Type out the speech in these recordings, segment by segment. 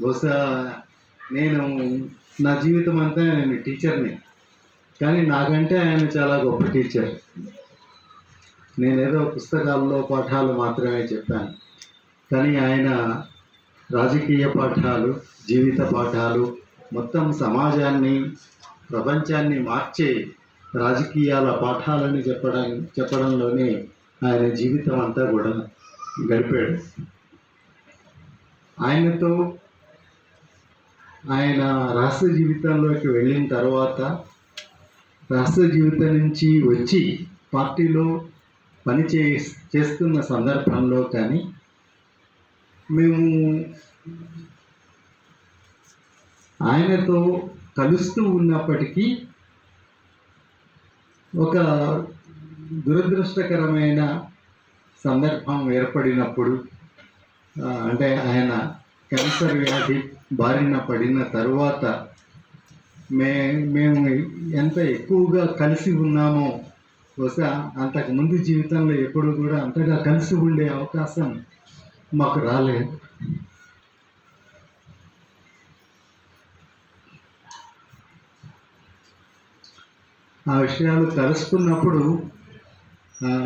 బహుశా నేను నా జీవితం అంతా నేను టీచర్ని. కానీ నాకంటే ఆయన చాలా గొప్ప టీచర్. నేనేదో పుస్తకాల్లో పాఠాలు మాత్రమే చెప్పాను. కానీ ఆయన రాజకీయ పాఠాలు జీవిత పాఠాలు మొత్తం సమాజాన్ని ప్రపంచాన్ని మార్చే రాజకీయాల పాఠాలని చెప్పడం చెప్పడంలోనే ఆయన జీవితం అంతా కూడా గడిపాడు. ఆయనతో ఆయన రాష్ట్ర జీవితంలోకి వెళ్ళిన తర్వాత రాష్ట్ర జీవితం నుంచి వచ్చి పార్టీలో పని చే చేస్తున్న సందర్భంలో కానీ మేము ఆయనతో కలుస్తూ ఉన్నప్పటికీ ఒక దురదృష్టకరమైన సందర్భం ఏర్పడినప్పుడు అంటే ఆయన క్యాన్సర్ వ్యాధి బారిన పడిన తరువాత మే మేము ఎంత ఎక్కువగా కలిసి ఉన్నామో బహుశా అంతకుముందు జీవితంలో ఎప్పుడు కూడా అంతగా కలిసి ఉండే అవకాశం మాకు రాలేదు. ఆ విషయాలు తలుసుకున్నప్పుడు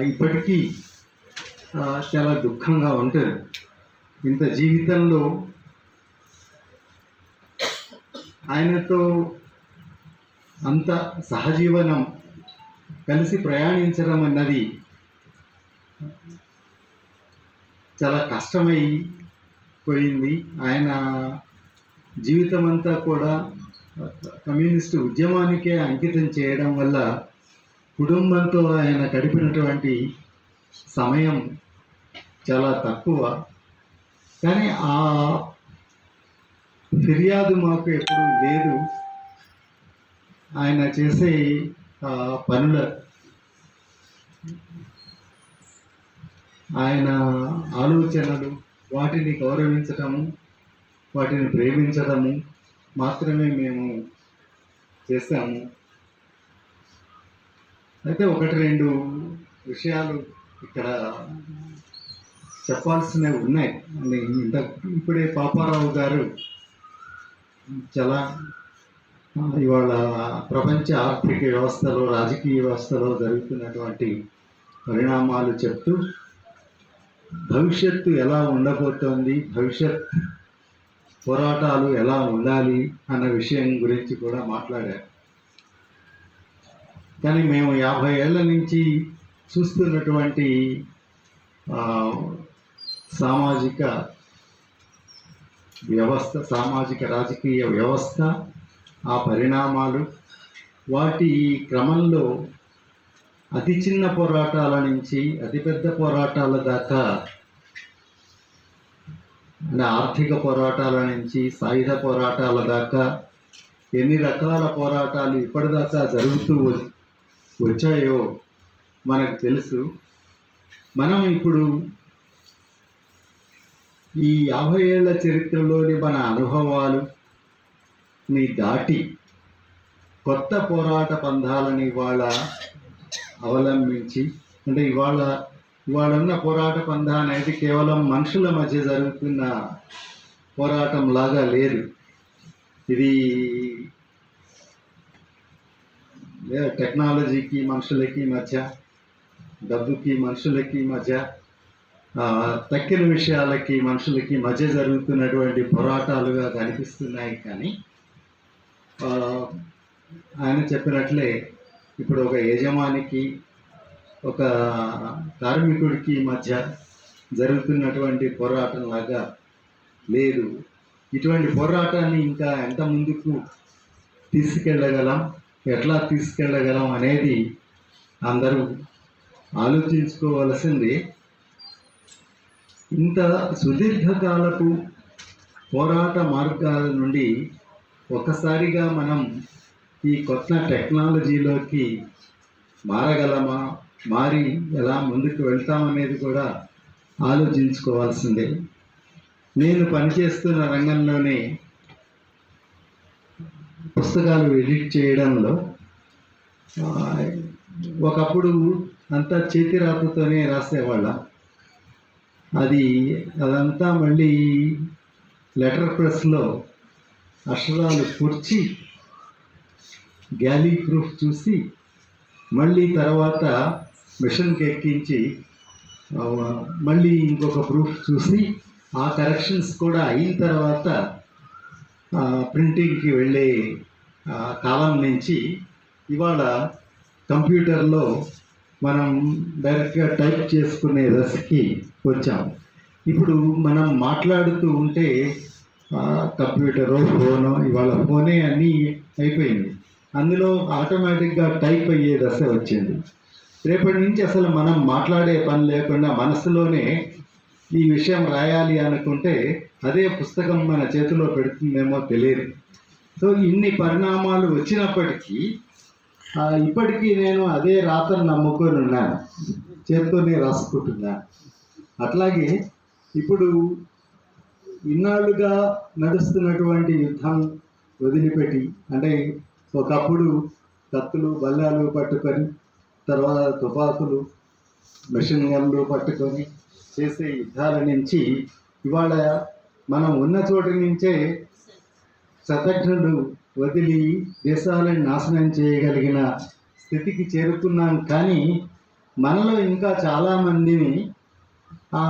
ఇప్పటికీ చాలా దుఃఖంగా ఉంటుంది. ఇంత జీవితంలో ఆయనతో అంత సహజీవనం కలిసి ప్రయాణించడం అన్నది చాలా కష్టమై పోయింది. ఆయన జీవితం అంతా కూడా కమ్యూనిస్టు ఉద్యమానికే అంకితం చేయడం వల్ల కుటుంబంతో ఆయన గడిపినటువంటి సమయం చాలా తక్కువ. కానీ ఆ ఫిర్యాదు మాకు ఎప్పుడు లేదు. ఆయన చేసే ఆ, పనుల ఆయన ఆలోచనలు వాటిని గౌరవించటము వాటిని ప్రేమించడము మాత్రమే మేము చేస్తాము అయితే ఒకటి రెండు విషయాలు ఇక్కడ చెప్పాల్సినవి ఉన్నాయి. ఇంత ఇప్పుడే పాపారావు గారు చాలా ఇవాళ ప్రపంచ ఆర్థిక వ్యవస్థలో రాజకీయ వ్యవస్థలో జరుగుతున్నటువంటి పరిణామాలు చెప్తూ భవిష్యత్తు ఎలా ఉండబోతోంది భవిష్యత్ పోరాటాలు ఎలా ఉండాలి అన్న విషయం గురించి కూడా మాట్లాడారు. కానీ మేము యాభై ఏళ్ళ నుంచి చూస్తున్నటువంటి ఆ, సామాజిక వ్యవస్థ సామాజిక రాజకీయ వ్యవస్థ ఆ పరిణామాలు వాటి క్రమంలో అతి చిన్న పోరాటాల నుంచి అతిపెద్ద పోరాటాల దాకా అంటే ఆర్థిక పోరాటాల నుంచి సాయుధ పోరాటాల దాకా ఎన్ని రకాల పోరాటాలు ఇప్పటిదాకా జరుగుతూ వచ్చాయో మనకు తెలుసు. మనం ఇప్పుడు ఈ యాభై ఏళ్ళ చరిత్రలోని మన అనుభవాలు ని దాటి కొత్త పోరాట పంధాలను ఇవాళ అవలంబించి అంటే ఇవాళ ఇవాళ ఉన్న పోరాట పంధ అనేది కేవలం మనుషుల మధ్య జరుగుతున్న పోరాటం లాగా లేదు. ఇది టెక్నాలజీకి మనుషులకి మధ్య డబ్బుకి మనుషులకి మధ్య తక్కిన విషయాలకి మనుషులకి మధ్య జరుగుతున్నటువంటి పోరాటాలుగా కనిపిస్తున్నాయి కానీ ఆయన చెప్పినట్లే ఇప్పుడు ఒక యజమానికి ఒక కార్మికుడికి మధ్య జరుగుతున్నటువంటి పోరాటం లాగా లేదు. ఇటువంటి పోరాటాన్ని ఇంకా ఎంత ముందుకు తీసుకెళ్ళగలం ఎట్లా తీసుకెళ్ళగలం అనేది అందరూ ఆలోచించుకోవలసింది. ఇంత సుదీర్ఘకాలపు పోరాట మార్గాల నుండి ఒకసారిగా మనం ఈ కొత్త టెక్నాలజీలోకి మారగలమా? మారి ఎలా ముందుకు వెళ్తామనేది కూడా ఆలోచించుకోవాల్సిందే. నేను పనిచేస్తున్న రంగంలోనే పుస్తకాలు ఎడిట్ చేయడంలో ఒకప్పుడు అంతా చేతిరాతతోనే రాసేవాళ్ళం. అది అదంతా మళ్ళీ లెటర్ ప్రెస్లో అక్షరాలు కూర్చి గ్యాలీ ప్రూఫ్ చూసి మళ్ళీ తర్వాత మిషన్కి ఎక్కించి మళ్ళీ ఇంకొక ప్రూఫ్ చూసి ఆ కరెక్షన్స్ కూడా అయిన తర్వాత ప్రింటింగ్కి వెళ్ళే కాలం నుంచి ఇవాళ కంప్యూటర్లో మనం డైరెక్ట్గా టైప్ చేసుకునే దశకి వచ్చాం. ఇప్పుడు మనం మాట్లాడుతూ ఉంటే కంప్యూటరో ఫోనో ఇవాళ ఫోనే అన్నీ అయిపోయింది. అందులో ఆటోమేటిక్గా టైప్ అయ్యే దశ వచ్చింది. రేపటి నుంచి అసలు మనం మాట్లాడే పని లేకుండా మనసులోనే ఈ విషయం రాయాలి అనుకుంటే అదే పుస్తకం మన చేతిలో పెడుతుందేమో తెలియదు. సో ఇన్ని పరిణామాలు వచ్చినప్పటికీ ఇప్పటికీ నేను అదే రాతను నమ్ముకొని ఉన్నాను. చేత్తోనే రాసుకుంటున్నాను. అట్లాగే ఇప్పుడు ఇన్నాళ్ళుగా నడుస్తున్నటువంటి యుద్ధం వదిలిపెట్టి అంటే ఒకప్పుడు కత్తులు బల్లాలు పట్టుకొని తర్వాత తుపాకులు మెషిన్ గన్లు పట్టుకొని చేసే యుద్ధాల నుంచి ఇవాళ మనం ఉన్న చోటు నుంచే శతఘ్నుడు వదిలి దేశాలను నాశనం చేయగలిగిన స్థితికి చేరుకున్నాం. కానీ మనలో ఇంకా చాలామందిని ఆ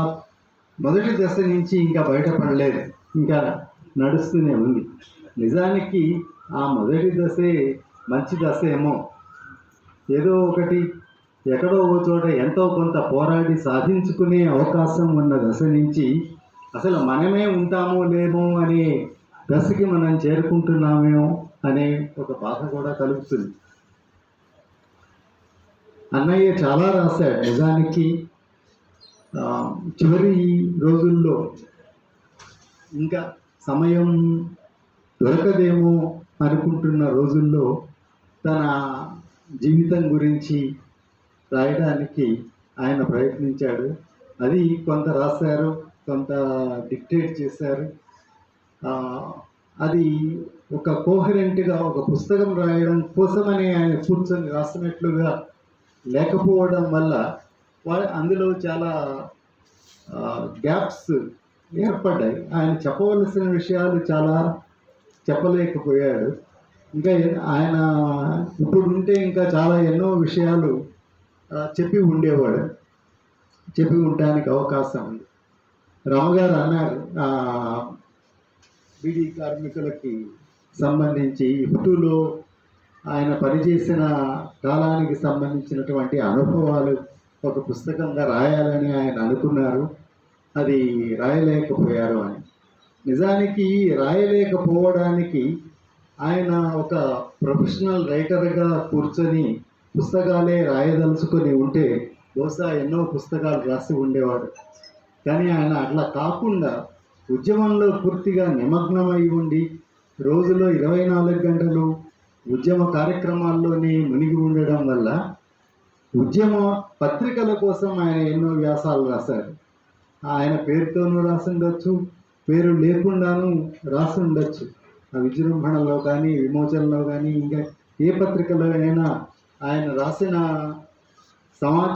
మొదటి దశ నుంచి ఇంకా బయటపడలేదు. ఇంకా నడుస్తూనే ఉంది. నిజానికి ఆ మొదటి దశే మంచి దశ ఏమో ఏదో ఒకటి ఎక్కడో ఒక చోట ఎంతో కొంత పోరాడి సాధించుకునే అవకాశం ఉన్న దశ నుంచి అసలు మనమే ఉంటామో లేమో అనే దశకి మనం చేరుకుంటున్నామేమో అనే ఒక బాధ కూడా కలుగుతుంది. అన్నయ్య చాలా రాశాడు నిజానికి. చివరి రోజుల్లో ఇంకా సమయం దొరకదేమో అనుకుంటున్న రోజుల్లో తన జీవితం గురించి రాయడానికి ఆయన ప్రయత్నించాడు. అది కొంత రాశారు కొంత డిక్టేట్ చేశారు. అది ఒక కోహరెంట్గా ఒక పుస్తకం రాయడం కోసమని ఆయన కూర్చొని రాసినట్లుగా లేకపోవడం వల్ల అందులో చాలా గ్యాప్స్ ఏర్పడ్డాయి. ఆయన చెప్పవలసిన విషయాలు చాలా చెప్పలేకపోయాడు. ఇంకా ఆయన ఇప్పుడు ఉంటే ఇంకా చాలా ఎన్నో విషయాలు చెప్పి ఉండేవాడు. చెప్పి ఉండడానికి అవకాశం ఉంది. రామగారు అన్నారు బీడీ కార్మికులకి సంబంధించి ఇప్పుడులో ఆయన పనిచేసిన కాలానికి సంబంధించినటువంటి అనుభవాలు ఒక పుస్తకంగా రాయాలని ఆయన అనుకున్నారు. అది రాయలేకపోయారు అని. నిజానికి రాయలేకపోవడానికి ఆయన ఒక ప్రొఫెషనల్ రైటర్గా కూర్చొని పుస్తకాలే రాయదలుచుకొని ఉంటే బహుశా ఎన్నో పుస్తకాలు రాసి ఉండేవాడు. కానీ ఆయన అట్లా కాకుండా ఉద్యమంలో పూర్తిగా నిమగ్నమై ఉండి రోజులో ఇరవై నాలుగు గంటలు ఉద్యమ కార్యక్రమాల్లోనే మునిగి ఉండడం వల్ల ఉద్యమ పత్రికల కోసం ఆయన ఎన్నో వ్యాసాలు రాశారు. ఆయన పేరుతోనూ రాసుండొచ్చు పేరు లేకుండాను రాసుండొచ్చు. ఆ విజృంభణలో కానీ విమోచనలో కానీ ఇంకా ఏ పత్రికలో అయినా ఆయన రాసిన సమాచారం